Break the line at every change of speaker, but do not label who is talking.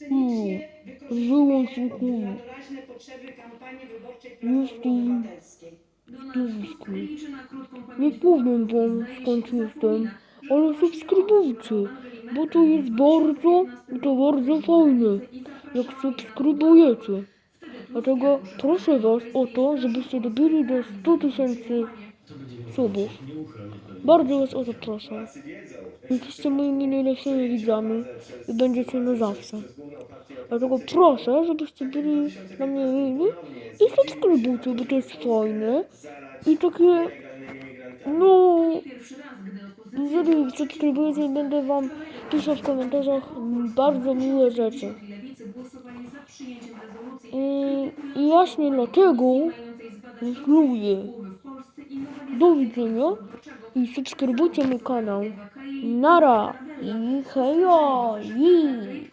scenicznie
wyłącz
wykorzystuje
chuj.
na doraźne potrzeby kampanii wyborczej Platformy
tu.
Obywatelskiej.
Donald Tusk liczy na krótką
Nie powiem wam
Zdaje się,
skąd
zapomina,
jestem,
że
ale subskrybujcie, bo to jest bardzo,
2015
to bardzo fajne,
i
jak subskrybujecie.
na Wtedy Tusk
Dlatego proszę was o to, żebyście dobili do 100 tysięcy subów. Bardzo was o to proszę. Jesteście moimi najlepszymi widzami i będziecie na zawsze. Dlatego proszę, żebyście byli na mnie mili i subskrybujcie, bo to jest fajne i takie, no, jeżeli subskrybujecie, będę wam pisał w komentarzach bardzo miłe rzeczy. I, i właśnie dlatego lubię. Do widzenia i subskrybujcie mój kanał. Nara i hejo! i.